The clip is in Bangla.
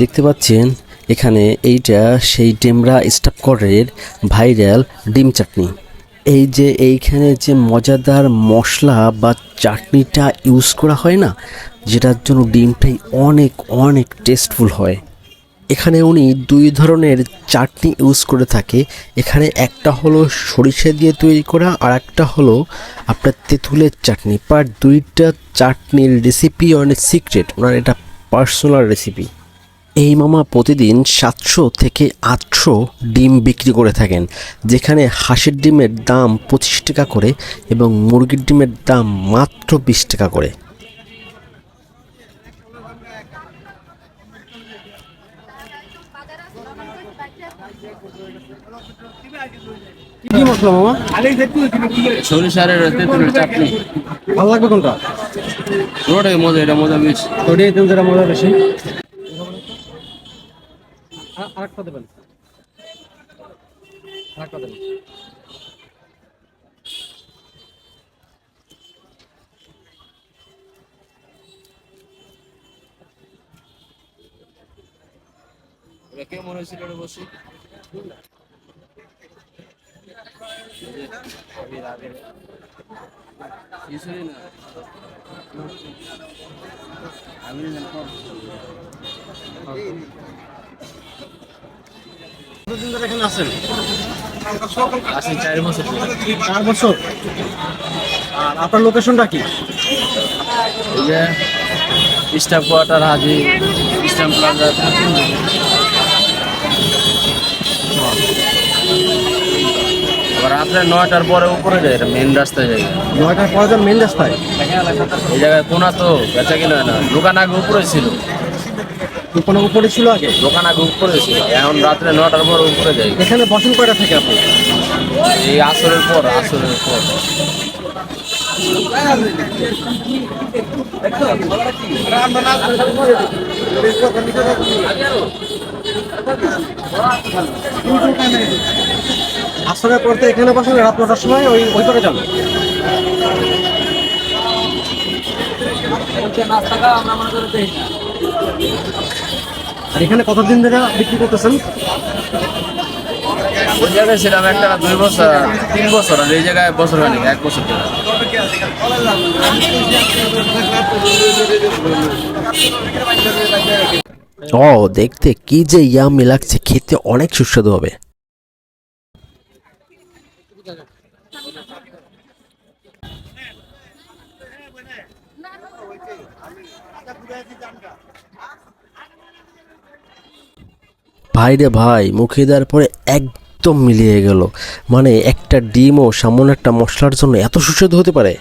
দেখতে পাচ্ছেন, এখানে এইটা সেই ডেমরা স্টাফ করের ভাইরাল ডিম চাটনি। এই যে এইখানে যে মজাদার মশলা বা চাটনিটা ইউজ করা হয় না, যেটার জন্য ডিমটাই অনেক অনেক টেস্টফুল হয়। এখানে উনি দুই ধরনের চাটনি ইউজ করে থাকে। এখানে একটা হলো সরিষা দিয়ে তৈরি করা, আর একটা হলো আপনার তেঁতুলের চাটনি। পার দুইটা চাটনির রেসিপি অনেক সিক্রেট ওনার এটা পার্সোনাল রেসিপি এই মামা প্রতিদিন সাতশো থেকে আটশো ডিম বিক্রি করে থাকেন যেখানে হাঁসের ডিমের দাম পঁচিশ টাকা করে এবং মুরগির ডিমের দাম মাত্র বিশ টাকা করে। কি মশলা মামা? সরিষারের তেঁতুলের চাটনি। ভালো লাগবে কোনটা? পুরোটাই মজা এটা মজা বেশি। ওটাই তেল মজা বেশি। আরেকটা দেবেন। আরেকটা দেবেন। কে মনে হয়েছিল বসি? চার বছর আর আপনার লোকেশনটা কি staff quarter Haji Islam plaza আপনার নয়টার পরে উপরে যায় এটা মেন রাস্তায় যায়। নয়টার পরে যান মেন রাস্তায়? এই জায়গায় কোনা তো বেচা কিনা হয় না। দোকান আগে উপরে ছিল। দোকানে উপরে ছিল আগে? দোকান আগে উপরে ছিল। এখন রাত্রে নটার পর উপরে যাই এখানে বসেন কয়টা থেকে আপনি? এই আসরের পর আসরের পর। আসরের পর তো এখানে বসেন রাত নটার সময় ওই ওই করে যান আর এখানে কতদিন ধরে বিক্রি করতেছেন? ওই জায়গায় ছিলাম একটা দুই বছর তিন বছর আর এই জায়গায় বছর হয়নি এক বছর ধরে। ও দেখতে কি যে ইয়ামি লাগছে খেতে অনেক সুস্বাদু হবে। ভাই রে ভাই, মুখে দেওয়ার পরে একদম মিলিয়ে গেল। মানে একটা ডিম ও সামান্য একটা মশলার জন্য এত সুস্বাদু হতে পারে।